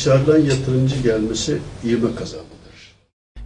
dışarıdan yatırımcı gelmesi ivme kazanmadır.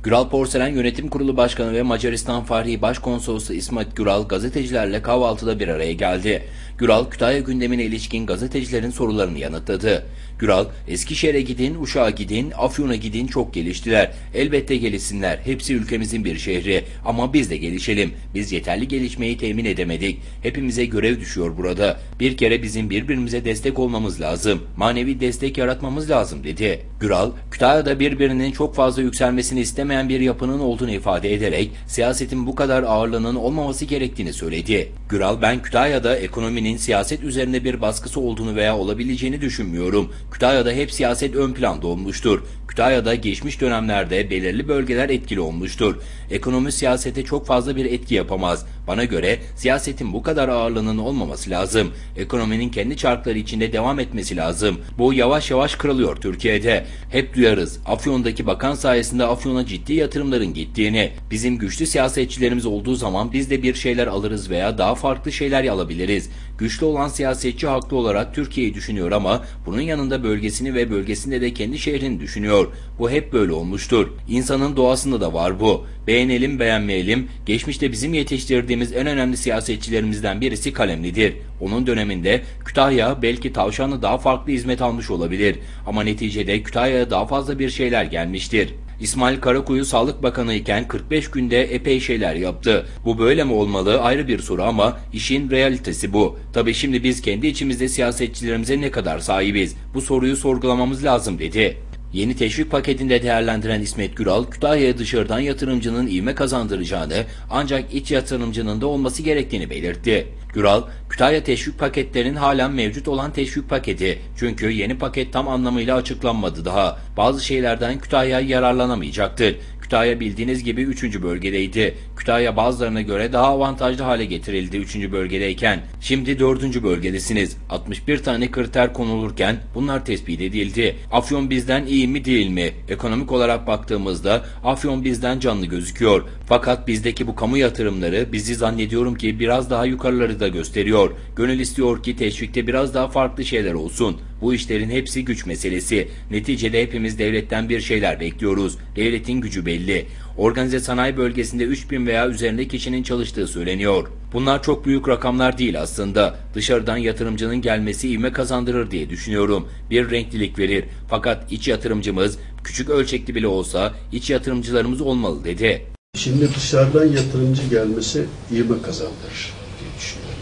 Güral Porselen Yönetim Kurulu Başkanı ve Macaristan Fahri Başkonsolosu İsmet Güral gazetecilerle kahvaltıda bir araya geldi. Güral, Kütahya gündemine ilişkin gazetecilerin sorularını yanıtladı. Güral, Eskişehir'e gidin, Uşak'a gidin, Afyon'a gidin çok geliştiler. Elbette gelişsinler. Hepsi ülkemizin bir şehri. Ama biz de gelişelim. Biz yeterli gelişmeyi temin edemedik. Hepimize görev düşüyor burada. Bir kere bizim birbirimize destek olmamız lazım. Manevi destek yaratmamız lazım dedi. Güral, Kütahya'da birbirinin çok fazla yükselmesini istemeyen bir yapının olduğunu ifade ederek siyasetin bu kadar ağırlığının olmaması gerektiğini söyledi. Güral, ben Kütahya'da ekonominin siyaset üzerinde bir baskısı olduğunu veya olabileceğini düşünmüyorum. Kütahya'da hep siyaset ön planda olmuştur. Kütahya'da geçmiş dönemlerde belirli bölgeler etkili olmuştur. Ekonomi siyasete çok fazla bir etki yapamaz. Bana göre siyasetin bu kadar ağırlığının olmaması lazım. Ekonominin kendi çarkları içinde devam etmesi lazım. Bu yavaş yavaş kırılıyor Türkiye'de. Hep duyarız. Afyon'daki bakan sayesinde Afyon'a ciddi yatırımların gittiğini. Bizim güçlü siyasetçilerimiz olduğu zaman biz de bir şeyler alırız veya daha farklı şeyler alabiliriz. Güçlü olan siyasetçi haklı olarak Türkiye'yi düşünüyor ama bunun yanında bölgesini ve bölgesinde de kendi şehrini düşünüyor. Bu hep böyle olmuştur. İnsanın doğasında da var bu. Beğenelim beğenmeyelim. Geçmişte bizim yetiştirdiğimiz en önemli siyasetçilerimizden birisi Kalemli'dir. Onun döneminde Kütahya belki Tavşanlı daha farklı hizmet almış olabilir. Ama neticede Kütahya'ya daha fazla bir şeyler gelmiştir. İsmail Karakuyu Sağlık Bakanı iken 45 günde epey şeyler yaptı. Bu böyle mi olmalı ayrı bir soru ama işin realitesi bu. Tabi şimdi biz kendi içimizde siyasetçilerimize ne kadar sahibiz? Bu soruyu sorgulamamız lazım dedi. Yeni teşvik paketinde değerlendiren İsmet Güral, Kütahya'ya dışarıdan yatırımcının ivme kazandıracağını ancak iç yatırımcının da olması gerektiğini belirtti. Güral, Kütahya teşvik paketlerinin halen mevcut olan teşvik paketi. Çünkü yeni paket tam anlamıyla açıklanmadı daha. Bazı şeylerden Kütahya yararlanamayacaktır. Kütahya bildiğiniz gibi 3. bölgedeydi. Kütahya bazılarına göre daha avantajlı hale getirildi 3. bölgedeyken. Şimdi 4. bölgedesiniz. 61 tane kriter konulurken bunlar tespit edildi. Afyon bizden iyi mi değil mi? Ekonomik olarak baktığımızda Afyon bizden canlı gözüküyor. Fakat bizdeki bu kamu yatırımları bizi zannediyorum ki biraz daha yukarıları da gösteriyor. Gönül istiyor ki teşvikte biraz daha farklı şeyler olsun. Bu işlerin hepsi güç meselesi. Neticede hepimiz devletten bir şeyler bekliyoruz. Devletin gücü belli. Organize sanayi bölgesinde 3000 veya üzerinde kişinin çalıştığı söyleniyor. Bunlar çok büyük rakamlar değil aslında. Dışarıdan yatırımcının gelmesi ivme kazandırır diye düşünüyorum. Bir renklilik verir. Fakat iç yatırımcımız küçük ölçekli bile olsa iç yatırımcılarımız olmalı dedi. Şimdi dışarıdan yatırımcı gelmesi ivme kazandırır diye düşünüyorum.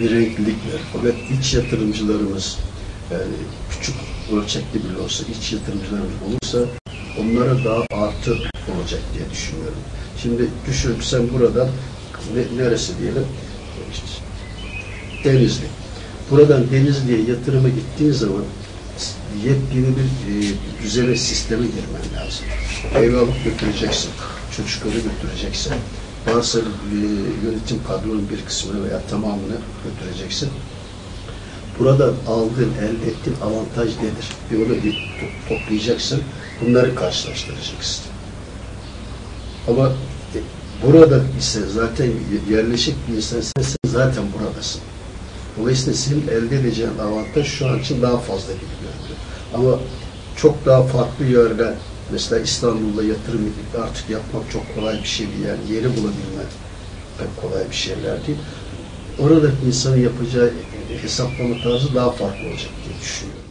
Bir renklilik. Fakat iç yatırımcılarımız yani küçük ölçekli bile olsa iç yatırımcılarımız olursa onlara daha artı olacak diye düşünüyorum. Şimdi düşün sen buradan ne, neresi diyelim işte Denizli. Buradan Denizli'ye yatırıma gittiğin zaman yepyeni bir e, düzene, sisteme girmen lazım. Ev alıp götüreceksin, çocukları götüreceksin. E, yönetim kadronun bir kısmını veya tamamını götüreceksin. Buradan aldığın, elde ettiğin avantaj nedir? Bir onu bir to- toplayacaksın, bunları karşılaştıracaksın. Ama e, burada ise zaten yerleşik bir insan sen zaten buradasın. Dolayısıyla senin elde edeceğin avantaj şu an için daha fazla gibi görünüyor. Ama çok daha farklı yerden mesela İstanbul'da yatırım artık yapmak çok kolay bir şey değil. Yani yeri bulabilmek pek kolay bir şeyler değil. Orada insanın yapacağı hesaplama tarzı daha farklı olacak diye düşünüyorum.